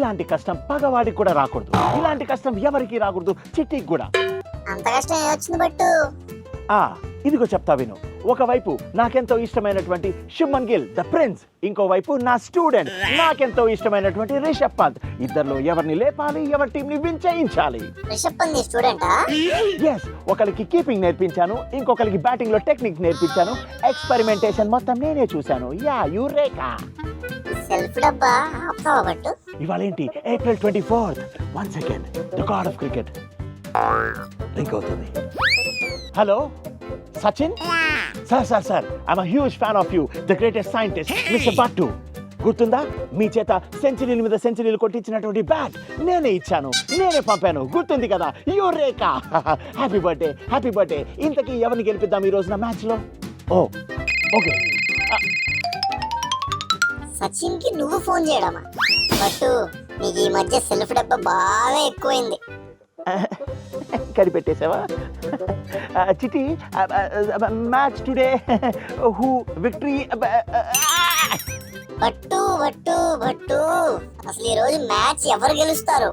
ఇలాంటి కష్టం పగవాడికి కూడా రాకూడదు. ఇలాంటి కష్టం ఎవరికి రాకూడదు. చిట్టికి కూడా. అంత కష్టం ఏమొచ్చింది బట్టు? ఆ ఇదిగో చెప్తా విను. ఒకవైపు నాకెంతో ఇష్టమైనటువంటి శుభన్ గిల్ ద ప్రిన్స్ ఇంకోవైపు నా స్టూడెంట్ నాకెంతో ఇష్టమైనటువంటి రిషబ్ పంత్ ఇద్దరిలో ఎవరిని లేపాలి ఎవరి విన్ చేయించాలి? పంత్ నీ స్టూడెంటా ఎస్ ఒకరికి కీపింగ్ నేర్పించాను ఇంకొకరికి బ్యాటింగ్లో టెక్నిక్ నేర్పించాను ఎక్స్పెరిమెంటేషన్ మొత్తం నేనే చూశాను. యా యూ రేఖా సెల్ఫ్ డబ్బా ఇవాళ ఏంటి April twenty fourth one second the god of cricket link అవుతుంది. Hello Sachin sir sir sir I'm huge fan of you the greatest scientist mister Battu గుర్తుందా? మీ చేత సెంచరీల మీద సెంచరీలు కొట్టించినటువంటి బ్యాట్ నేనే ఇచ్చాను నేనే పంపాను గుర్తుంది కదా? You Rekha! Happy birthday happy birthday ఇంతకీ ఎవరిని గెలిపిద్దాం ఈ రోజున మ్యాచ్లో? ఓ ఓకే. సచిన్కి నువ్వు ఫోన్ చేయడమా? బట్టు నీకు ఈ మధ్య సెల్ఫ్ డబ్బా బాగా ఎక్కువైంది. కనిపెట్టేసావా ఆ, Chitti match today who victory but but but అసలు ఈ రోజు మ్యాచ్ ఎవరు గెలుస్తారు